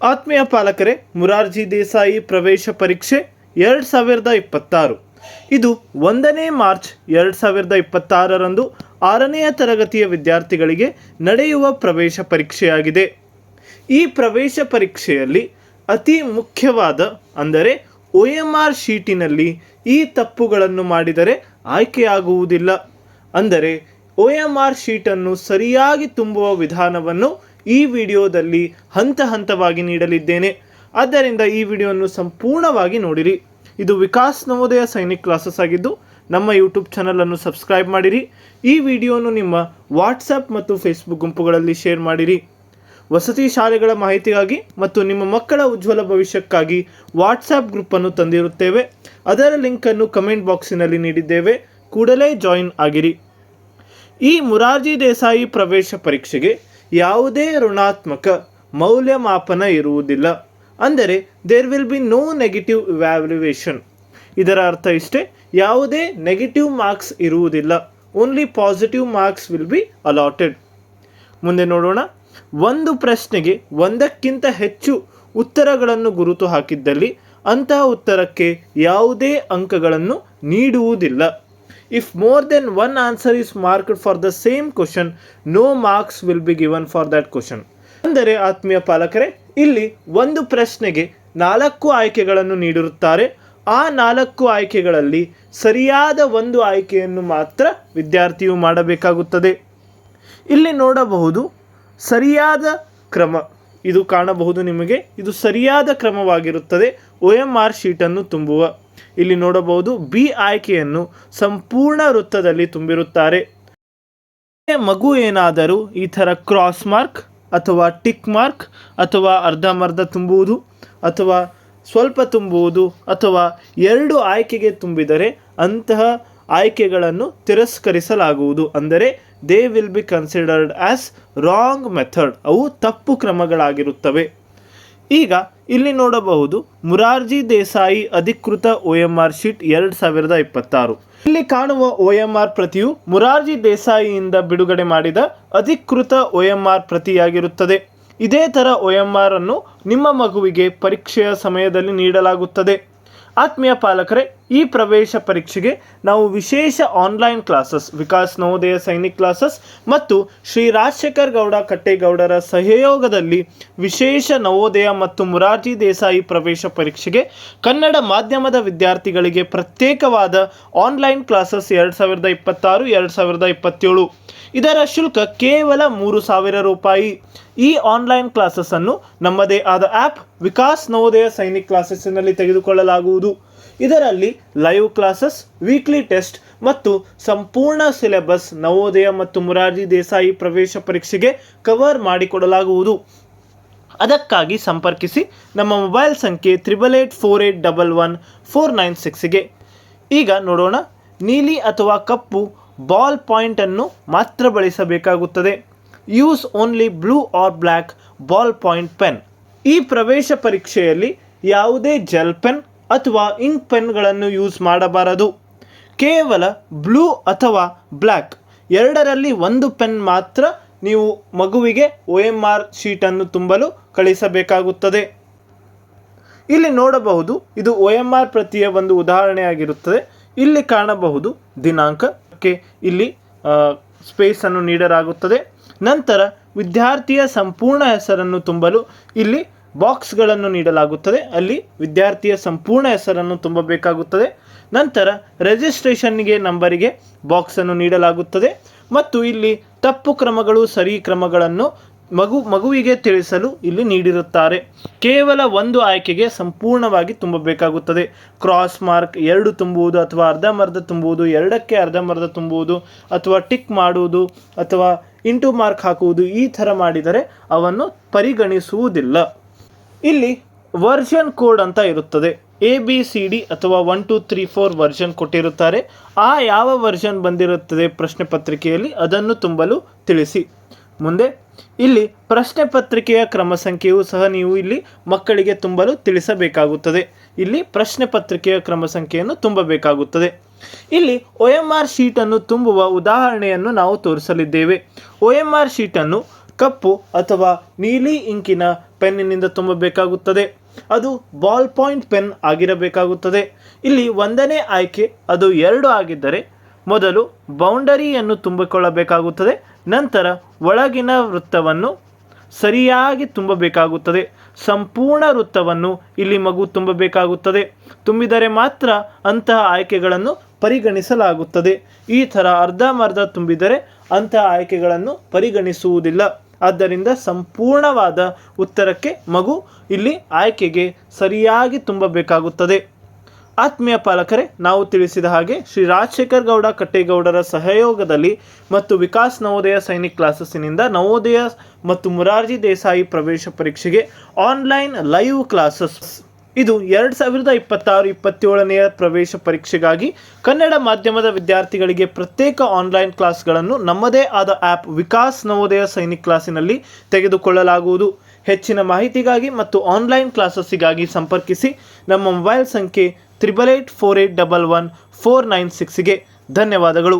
ಆತ್ಮೀಯ ಪಾಲಕರೇ, ಮುರಾರ್ಜಿ ದೇಸಾಯಿ ಪ್ರವೇಶ ಪರೀಕ್ಷೆ ಎರಡು ಸಾವಿರದ ಇಪ್ಪತ್ತಾರು. ಇದು ಒಂದನೇ ಮಾರ್ಚ್ ಎರಡು ಸಾವಿರದ ಇಪ್ಪತ್ತಾರರಂದು ಆರನೆಯ ತರಗತಿಯ ವಿದ್ಯಾರ್ಥಿಗಳಿಗೆ ನಡೆಯುವ ಪ್ರವೇಶ ಪರೀಕ್ಷೆಯಾಗಿದೆ. ಈ ಪ್ರವೇಶ ಪರೀಕ್ಷೆಯಲ್ಲಿ ಅತಿ ಮುಖ್ಯವಾದ ಅಂದರೆ ಒ ಎಂ ಆರ್ ಶೀಟಿನಲ್ಲಿ ಈ ತಪ್ಪುಗಳನ್ನು ಮಾಡಿದರೆ ಆಯ್ಕೆಯಾಗುವುದಿಲ್ಲ. ಅಂದರೆ ಒ ಎಂ ಆರ್ ಶೀಟನ್ನು ಸರಿಯಾಗಿ ತುಂಬುವ ವಿಧಾನವನ್ನು ಈ ವಿಡಿಯೋದಲ್ಲಿ ಹಂತ ಹಂತವಾಗಿ ನೀಡಲಿದ್ದೇನೆ. ಆದ್ದರಿಂದ ಈ ವಿಡಿಯೋವನ್ನು ಸಂಪೂರ್ಣವಾಗಿ ನೋಡಿರಿ. ಇದು ವಿಕಾಸ್ ನವೋದಯ ಸೈನಿಕ್ ಕ್ಲಾಸಸ್ ಆಗಿದ್ದು, ನಮ್ಮ ಯೂಟ್ಯೂಬ್ ಚಾನಲನ್ನು ಸಬ್ಸ್ಕ್ರೈಬ್ ಮಾಡಿರಿ. ಈ ವಿಡಿಯೋನು ನಿಮ್ಮ ವಾಟ್ಸಪ್ ಮತ್ತು ಫೇಸ್ಬುಕ್ ಗುಂಪುಗಳಲ್ಲಿ ಶೇರ್ ಮಾಡಿರಿ. ವಸತಿ ಶಾಲೆಗಳ ಮಾಹಿತಿಗಾಗಿ ಮತ್ತು ನಿಮ್ಮ ಮಕ್ಕಳ ಉಜ್ವಲ ಭವಿಷ್ಯಕ್ಕಾಗಿ ವಾಟ್ಸಾಪ್ ಗ್ರೂಪನ್ನು ತಂದಿರುತ್ತೇವೆ. ಅದರ ಲಿಂಕನ್ನು ಕಮೆಂಟ್ ಬಾಕ್ಸಿನಲ್ಲಿ ನೀಡಿದ್ದೇವೆ. ಕೂಡಲೇ ಜಾಯಿನ್ ಆಗಿರಿ. ಈ ಮುರಾರ್ಜಿ ದೇಸಾಯಿ ಪ್ರವೇಶ ಪರೀಕ್ಷೆಗೆ ಯಾವುದೇ ಋಣಾತ್ಮಕ ಮೌಲ್ಯಮಾಪನ ಇರುವುದಿಲ್ಲ. ಅಂದರೆ there will be no negative valuation ಇದರ ಅರ್ಥ ಇಷ್ಟೇ, ಯಾವುದೇ ನೆಗೆಟಿವ್ ಮಾರ್ಕ್ಸ್ ಇರುವುದಿಲ್ಲ. Only positive marks will be allotted ಮುಂದೆ ನೋಡೋಣ. ಒಂದು ಪ್ರಶ್ನೆಗೆ ಒಂದಕ್ಕಿಂತ ಹೆಚ್ಚು ಉತ್ತರಗಳನ್ನು ಗುರುತು ಹಾಕಿದ್ದಲ್ಲಿ ಅಂತಹ ಉತ್ತರಕ್ಕೆ ಯಾವುದೇ ಅಂಕಗಳನ್ನು ನೀಡುವುದಿಲ್ಲ. If more than one answer is marked for the same question, no marks will be given for that question. ಅಂದರೆ ಆತ್ಮೀಯ ಪಾಲಕರೇ ಇಲ್ಲಿ ಒಂದು ಪ್ರಶ್ನೆಗೆ ನಾಲ್ಕು ಆಯ್ಕೆಗಳನ್ನು ನೀಡಿರುತ್ತಾರೆ. ಆ ನಾಲ್ಕು ಆಯ್ಕೆಗಳಲ್ಲಿ ಸರಿಯಾದ ಒಂದು ಆಯ್ಕೆಯನ್ನು ಮಾತ್ರ ವಿದ್ಯಾರ್ಥಿಯು ಮಾಡಬೇಕಾಗುತ್ತದೆ. ಇಲ್ಲಿ ನೋಡಬಹುದು ಸರಿಯಾದ ಕ್ರಮ. ಇದು ಕಾಣಬಹುದು ನಿಮಗೆ. ಇದು ಸರಿಯಾದ ಕ್ರಮವಾಗಿರುತ್ತದೆ. ಒ ಎಂ ಆರ್ ಶೀಟನ್ನು ತುಂಬುವ. ಇಲ್ಲಿ ನೋಡಬಹುದು ಬಿ ಆಯ್ಕೆಯನ್ನು ಸಂಪೂರ್ಣ ವೃತ್ತದಲ್ಲಿ ತುಂಬಿರುತ್ತಾರೆ. ಮಗು ಏನಾದರೂ ಈ ಥರ ಕ್ರಾಸ್ ಮಾರ್ಕ್ ಅಥವಾ ಟಿಕ್ ಮಾರ್ಕ್ ಅಥವಾ ಅರ್ಧಮರ್ಧ ತುಂಬುವುದು ಅಥವಾ ಸ್ವಲ್ಪ ತುಂಬುವುದು ಅಥವಾ ಎರಡು ಆಯ್ಕೆಗೆ ತುಂಬಿದರೆ ಅಂತಹ ಆಯ್ಕೆಗಳನ್ನು ತಿರಸ್ಕರಿಸಲಾಗುವುದು. ಅಂದರೆ they will be considered as wrong method ಅವು ತಪ್ಪು ಕ್ರಮಗಳಾಗಿರುತ್ತವೆ. ಈಗ ಇಲ್ಲಿ ನೋಡಬಹುದು ಮುರಾರ್ಜಿ ದೇಸಾಯಿ ಅಧಿಕೃತ ಒ ಎಂ ಆರ್ ಶೀಟ್ ಎರಡು ಸಾವಿರದ ಇಪ್ಪತ್ತಾರು. ಇಲ್ಲಿ ಕಾಣುವ ಒ ಎಂ ಆರ್ ಪ್ರತಿಯು ಮುರಾರ್ಜಿ ದೇಸಾಯಿಯಿಂದ ಬಿಡುಗಡೆ ಮಾಡಿದ ಅಧಿಕೃತ ಒ ಎಂ ಆರ್ ಪ್ರತಿಯಾಗಿರುತ್ತದೆ. ಇದೇ ಥರ ಒ ಎಂ ಆರ್ ಅನ್ನು ನಿಮ್ಮ ಮಗುವಿಗೆ ಪರೀಕ್ಷೆಯ ಸಮಯದಲ್ಲಿ ನೀಡಲಾಗುತ್ತದೆ. ಆತ್ಮೀಯ ಪಾಲಕರೇ ಈ ಪ್ರವೇಶ ಪರೀಕ್ಷೆಗೆ ನಾವು ವಿಶೇಷ online classes Vikas Navodaya Sainik classes ಮತ್ತು ಶ್ರೀ ರಾಜಶೇಖರ್ ಗೌಡ ಕಟ್ಟೇಗೌಡರ ಸಹಯೋಗದಲ್ಲಿ ವಿಶೇಷ ನವೋದಯ ಮತ್ತು ಮುರಾರ್ಜಿ ದೇಸಾಯಿ ಪ್ರವೇಶ ಪರೀಕ್ಷೆಗೆ ಕನ್ನಡ ಮಾಧ್ಯಮದ ವಿದ್ಯಾರ್ಥಿಗಳಿಗೆ ಪ್ರತ್ಯೇಕವಾದ ಆನ್ಲೈನ್ ಕ್ಲಾಸಸ್ ಎರಡು ಸಾವಿರದ ಇಪ್ಪತ್ತಾರು, ಎರಡು ಸಾವಿರದ ಇಪ್ಪತ್ತೇಳು. ಇದರ ಶುಲ್ಕ ಕೇವಲ ಮೂರು ಸಾವಿರ ರೂಪಾಯಿ. ಈ ಆನ್ಲೈನ್ ಕ್ಲಾಸಸ್ಸನ್ನು ನಮ್ಮದೇ ಆದ ಆ್ಯಪ್ ವಿಕಾಸ್ ನವೋದಯ ಸೈನಿಕ್ ಕ್ಲಾಸಸ್ನಲ್ಲಿ ತೆಗೆದುಕೊಳ್ಳಲಾಗುವುದು. ಇದರಲ್ಲಿ ಲೈವ್ ಕ್ಲಾಸಸ್ ವೀಕ್ಲಿ ಟೆಸ್ಟ್ ಮತ್ತು ಸಂಪೂರ್ಣ ಸಿಲೆಬಸ್ ನವೋದಯ ಮತ್ತು ಮುರಾರ್ಜಿ ದೇಸಾಯಿ ಪ್ರವೇಶ ಪರೀಕ್ಷೆಗೆ ಕವರ್ ಮಾಡಿಕೊಡಲಾಗುವುದು. ಅದಕ್ಕಾಗಿ ಸಂಪರ್ಕಿಸಿ ನಮ್ಮ ಮೊಬೈಲ್ ಸಂಖ್ಯೆ triple eight four eight double one four nine ಸಿಕ್ಸ್ಗೆ ಈಗ ನೋಡೋಣ, ನೀಲಿ ಅಥವಾ ಕಪ್ಪು ಬಾಲ್ ಪಾಯಿಂಟನ್ನು ಮಾತ್ರ ಬಳಸಬೇಕಾಗುತ್ತದೆ. Use only blue or black ball point pen ಈ ಪ್ರವೇಶ ಪರೀಕ್ಷೆಯಲ್ಲಿ ಯಾವುದೇ ಜೆಲ್ ಪೆನ್ ಅಥವಾ ಇಂಕ್ ಪೆನ್ಗಳನ್ನು ಯೂಸ್ ಮಾಡಬಾರದು. ಕೇವಲ ಬ್ಲೂ ಅಥವಾ ಬ್ಲ್ಯಾಕ್ ಎರಡರಲ್ಲಿ ಒಂದು ಪೆನ್ ಮಾತ್ರ ನೀವು ಮಗುವಿಗೆ ಒ ಎಂ ಆರ್ ಶೀಟನ್ನು ತುಂಬಲು ಕಳಿಸಬೇಕಾಗುತ್ತದೆ. ಇಲ್ಲಿ ನೋಡಬಹುದು, ಇದು ಒ ಎಂ ಆರ್ ಪ್ರತಿಯ ಒಂದು ಉದಾಹರಣೆಯಾಗಿರುತ್ತದೆ. ಇಲ್ಲಿ ಕಾಣಬಹುದು ದಿನಾಂಕಕ್ಕೆ ಇಲ್ಲಿ ಸ್ಪೇಸನ್ನು ನೀಡಲಾಗುತ್ತದೆ. ನಂತರ ವಿದ್ಯಾರ್ಥಿಯ ಸಂಪೂರ್ಣ ಹೆಸರನ್ನು ತುಂಬಲು ಇಲ್ಲಿ ಬಾಕ್ಸ್ಗಳನ್ನು ನೀಡಲಾಗುತ್ತದೆ. ಅಲ್ಲಿ ವಿದ್ಯಾರ್ಥಿಯ ಸಂಪೂರ್ಣ ಹೆಸರನ್ನು ತುಂಬಬೇಕಾಗುತ್ತದೆ. ನಂತರ ರಿಜಿಸ್ಟ್ರೇಷನ್ಗೆ, ನಂಬರಿಗೆ ಬಾಕ್ಸನ್ನು ನೀಡಲಾಗುತ್ತದೆ. ಮತ್ತು ಇಲ್ಲಿ ತಪ್ಪು ಕ್ರಮಗಳು, ಸರಿ ಕ್ರಮಗಳನ್ನು ಮಗು, ಮಗುವಿಗೆ ತಿಳಿಸಲು ಇಲ್ಲಿ ನೀಡಿರುತ್ತಾರೆ. ಕೇವಲ ಒಂದು ಆಯ್ಕೆಗೆ ಸಂಪೂರ್ಣವಾಗಿ ತುಂಬಬೇಕಾಗುತ್ತದೆ. ಕ್ರಾಸ್ ಮಾರ್ಕ್ ಎರಡು ತುಂಬುವುದು ಅಥವಾ ಅರ್ಧಂಬರ್ಧ ತುಂಬುವುದು, ಎರಡಕ್ಕೆ ಅರ್ಧಂಬರ್ಧ ತುಂಬುವುದು ಅಥವಾ ಟಿಕ್ ಮಾಡುವುದು ಅಥವಾ ಇಂಟು ಮಾರ್ಕ್ ಹಾಕುವುದು ಈ ಥರ ಮಾಡಿದರೆ ಅವನ್ನು ಪರಿಗಣಿಸುವುದಿಲ್ಲ. ಇಲ್ಲಿ ವರ್ಷನ್ ಕೋಡ್ ಅಂತ ಇರುತ್ತದೆ. ಎ ಬಿ ಸಿ ಡಿ ಅಥವಾ one two three four version ಕೊಟ್ಟಿರುತ್ತಾರೆ. ಆ ಯಾವ ವರ್ಷನ್ ಬಂದಿರುತ್ತದೆ ಪ್ರಶ್ನೆ ಪತ್ರಿಕೆಯಲ್ಲಿ ಅದನ್ನು ತುಂಬಲು ತಿಳಿಸಿ. ಮುಂದೆ, ಇಲ್ಲಿ ಪ್ರಶ್ನೆ ಪತ್ರಿಕೆಯ ಕ್ರಮ ಸಂಖ್ಯೆಯು ಸಹ ನೀವು ಇಲ್ಲಿ ಮಕ್ಕಳಿಗೆ ತುಂಬಲು ತಿಳಿಸಬೇಕಾಗುತ್ತದೆ. ಇಲ್ಲಿ ಪ್ರಶ್ನೆ ಪತ್ರಿಕೆಯ ಕ್ರಮ ಸಂಖ್ಯೆಯನ್ನು ತುಂಬಬೇಕಾಗುತ್ತದೆ. ಇಲ್ಲಿ ಒ ಎಂ ಆರ್ ಶೀಟನ್ನು ತುಂಬುವ ಉದಾಹರಣೆಯನ್ನು ನಾವು ತೋರಿಸಲಿದ್ದೇವೆ. ಒ ಎಂ ಆರ್ ಶೀಟನ್ನು ಕಪ್ಪು ಅಥವಾ ನೀಲಿ ಇಂಕಿನ ಪೆನ್ನಿನಿಂದ ತುಂಬಬೇಕಾಗುತ್ತದೆ. ಅದು ಬಾಲ್ ಪಾಯಿಂಟ್ ಪೆನ್ ಆಗಿರಬೇಕಾಗುತ್ತದೆ. ಇಲ್ಲಿ ಒಂದನೇ ಆಯ್ಕೆ, ಅದು ಎರಡು ಆಗಿದ್ದರೆ ಮೊದಲು ಬೌಂಡರಿಯನ್ನು ತುಂಬಿಕೊಳ್ಳಬೇಕಾಗುತ್ತದೆ. ನಂತರ ಒಳಗಿನ ವೃತ್ತವನ್ನು ಸರಿಯಾಗಿ ತುಂಬಬೇಕಾಗುತ್ತದೆ. ಸಂಪೂರ್ಣ ವೃತ್ತವನ್ನು ಇಲ್ಲಿ ಮಗು ತುಂಬಬೇಕಾಗುತ್ತದೆ. ತುಂಬಿದರೆ ಮಾತ್ರ ಅಂತಹ ಆಯ್ಕೆಗಳನ್ನು ಪರಿಗಣಿಸಲಾಗುತ್ತದೆ. ಈ ಥರ ಅರ್ಧಂಬರ್ಧ ತುಂಬಿದರೆ ಅಂತಹ ಆಯ್ಕೆಗಳನ್ನು ಪರಿಗಣಿಸುವುದಿಲ್ಲ. ಆದ್ದರಿಂದ ಸಂಪೂರ್ಣವಾದ ಉತ್ತರಕ್ಕೆ ಮಗು ಇಲ್ಲಿ ಆಯ್ಕೆಗೆ ಸರಿಯಾಗಿ ತುಂಬಬೇಕಾಗುತ್ತದೆ. ಆತ್ಮೀಯ ಪಾಲಕರೇ, ನಾವು ತಿಳಿಸಿದ ಹಾಗೆ ಶ್ರೀ ರಾಜಶೇಖರ್ ಗೌಡ ಕಟ್ಟೇಗೌಡರ ಸಹಯೋಗದಲ್ಲಿ ಮತ್ತು ವಿಕಾಸ್ ನವೋದಯ ಸೈನಿಕ್ ಕ್ಲಾಸಸ್ಸಿನಿಂದ ನವೋದಯ ಮತ್ತು ಮುರಾರ್ಜಿ ದೇಸಾಯಿ ಪ್ರವೇಶ ಪರೀಕ್ಷೆಗೆ ಆನ್ಲೈನ್ ಲೈವ್ ಕ್ಲಾಸಸ್ ಇದು ಎರಡು ಸಾವಿರದ ಇಪ್ಪತ್ತಾರು ಇಪ್ಪತ್ತೇಳನೆಯ ಪ್ರವೇಶ ಪರೀಕ್ಷೆಗಾಗಿ ಕನ್ನಡ ಮಾಧ್ಯಮದ ವಿದ್ಯಾರ್ಥಿಗಳಿಗೆ ಪ್ರತ್ಯೇಕ ಆನ್ಲೈನ್ ಕ್ಲಾಸ್ಗಳನ್ನು ನಮ್ಮದೇ ಆದ ಆ್ಯಪ್ ವಿಕಾಸ್ ನವೋದಯ ಸೈನಿಕ್ ಕ್ಲಾಸಿನಲ್ಲಿ ತೆಗೆದುಕೊಳ್ಳಲಾಗುವುದು. ಹೆಚ್ಚಿನ ಮಾಹಿತಿಗಾಗಿ ಮತ್ತು ಆನ್ಲೈನ್ ಕ್ಲಾಸಸ್ಸಿಗಾಗಿ ಸಂಪರ್ಕಿಸಿ ನಮ್ಮ ಮೊಬೈಲ್ ಸಂಖ್ಯೆ triple eight four eight double one four nine ಸಿಕ್ಸ್ಗೆ ಧನ್ಯವಾದಗಳು.